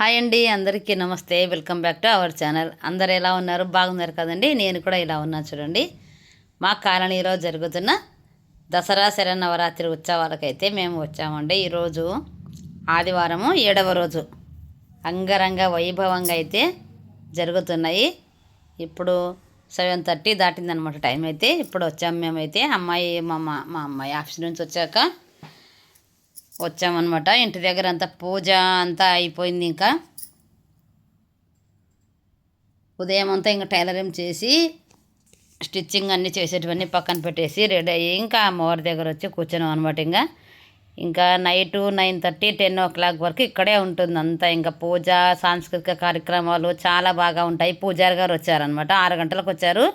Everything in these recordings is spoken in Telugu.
హాయ్ అండి అందరికీ నమస్తే. Welcome back to our channel అందరు ఎలా ఉన్నారు? బాగున్నారు కదండి? నేను కూడా ఇలా ఉన్నాను చూడండి. మా కాలనీలో జరుగుతున్న దసరా శరన్నవరాత్రి ఉత్సవాలకైతే మేము వచ్చామండి. ఈరోజు ఆదివారము ఏడవ రోజు అంగరంగ వైభవంగా అయితే జరుగుతున్నాయి. ఇప్పుడు సెవెన్ థర్టీ దాటిందనమాట టైం అయితే. ఇప్పుడు వచ్చాము మేమైతే. అమ్మాయి మా మా- మా అమ్మాయి ఆఫీస్ నుంచి వచ్చాక వచ్చామన్నమాట. ఇంటి దగ్గర అంతా పూజ అంతా అయిపోయింది ఇంకా. ఉదయం అంతా ఇంకా టైలరింగ్ చేసి స్టిచ్చింగ్ అన్నీ చేసేటివన్నీ పక్కన పెట్టేసి రెడీ అయ్యి ఇంకా అమ్మవారి దగ్గర వచ్చి కూర్చున్నాం అనమాట ఇంకా. ఇంకా night nine thirty ten o'clock వరకు ఇక్కడే ఉంటుంది అంతా. ఇంకా పూజ సాంస్కృతిక కార్యక్రమాలు చాలా బాగా ఉంటాయి. పూజారి గారు వచ్చారనమాట ఆరు గంటలకు వచ్చారు.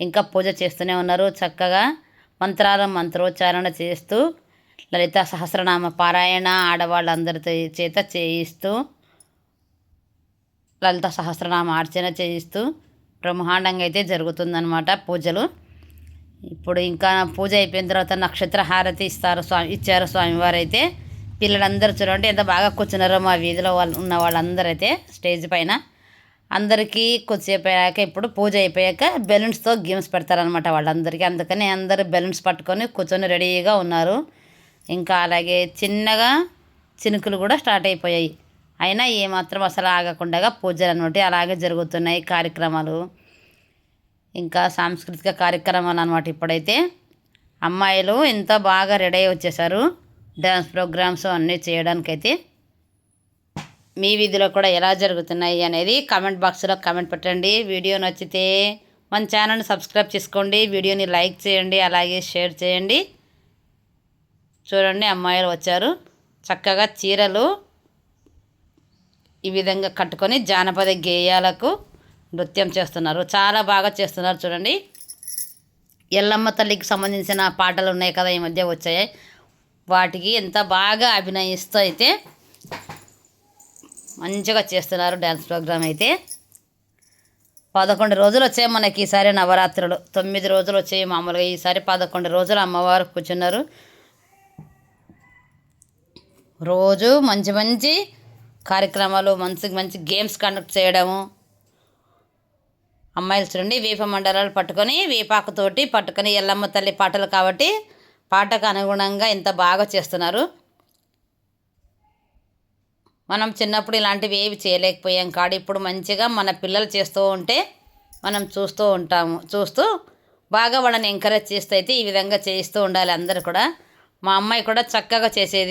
ఇంకా పూజ చేస్తూనే ఉన్నారు చక్కగా. మంత్రాల మంత్రోచ్చారణ చేస్తూ లలిత సహస్రనామ పారాయణ ఆడవాళ్ళందరితో చేత చేయిస్తూ లలిత సహస్రనామ అర్చన చేయిస్తూ బ్రహ్మాండంగా అయితే జరుగుతుందన్నమాట పూజలు. ఇప్పుడు ఇంకా పూజ అయిపోయిన తర్వాత నక్షత్ర హారతి ఇస్తారు స్వామి ఇచ్చారు స్వామివారు అయితే పిల్లలందరూ చూడండి ఎంత బాగా కూర్చున్నారో మా వీధిలో వాళ్ళు ఉన్న వాళ్ళందరూ అయితే స్టేజ్ పైన. అందరికీ కొద్దిసేపు అయ్యాక ఇప్పుడు పూజ అయిపోయాక బెలూన్స్తో గేమ్స్ పెడతారనమాట వాళ్ళందరికీ. అందుకని అందరూ బెలూన్స్ పట్టుకొని కూర్చొని రెడీగా ఉన్నారు. ఇంకా అలాగే చిన్నగా చినుకులు కూడా స్టార్ట్ అయిపోయాయి. అయినా ఏమాత్రం అసలు ఆగకుండా పూజలు అనమాట అలాగే జరుగుతున్నాయి కార్యక్రమాలు. ఇంకా సాంస్కృతిక కార్యక్రమాలు అనమాట ఇప్పుడైతే. అమ్మాయిలు ఎంత బాగా రెడీ అయి వచ్చేసారు. డ్యాన్స్ ప్రోగ్రామ్స్ అన్నీ చేయడానికైతే. మీ వీధిలో కూడా ఎలా జరుగుతున్నాయి అనేది కామెంట్ బాక్స్లో కామెంట్ పెట్టండి. వీడియో నచ్చితే మన ఛానల్ని సబ్స్క్రైబ్ చేసుకోండి. వీడియోని లైక్ చేయండి. అలాగే షేర్ చేయండి. చూడండి అమ్మాయిలు వచ్చారు. చక్కగా చీరలు ఈ విధంగా కట్టుకొని జానపద గేయాలకు నృత్యం చేస్తున్నారు. చాలా బాగా చేస్తున్నారు చూడండి. ఎల్లమ్మ తల్లికి సంబంధించిన పాటలు ఉన్నాయి కదా ఈ మధ్య వచ్చాయి. వాటికి ఎంత బాగా అభినయిస్తూ అయితే మంచిగా చేస్తున్నారు డ్యాన్స్ ప్రోగ్రామ్ అయితే. పదకొండు రోజులు వచ్చాయి మనకి ఈసారి నవరాత్రులు. తొమ్మిది రోజులు వచ్చాయి మామూలుగా. ఈసారి పదకొండు రోజులు అమ్మవారు కూర్చున్నారు. రోజు మంచి మంచి కార్యక్రమాలు మంచి మంచి గేమ్స్ కండక్ట్ చేయడము. అమ్మాయిలు చూడండి వేప మండలాలు పట్టుకొని వేపాకుతోటి పట్టుకొని ఎల్లమ్మ తల్లి పాటలు కాబట్టి పాటకు అనుగుణంగా ఇంత బాగా చేస్తున్నారు. మనం చిన్నప్పుడు ఇలాంటివి ఏవి చేయలేకపోయాం కాడు ఇప్పుడు మంచిగా మన పిల్లలు చేస్తూ ఉంటే మనం చూస్తూ ఉంటాము చూస్తూ బాగా వాళ్ళని ఎంకరేజ్ చేస్తూ అయితే ఈ విధంగా చేయిస్తూ ఉండాలి అందరూ కూడా. మా అమ్మాయి కూడా చక్కగా చేసేది.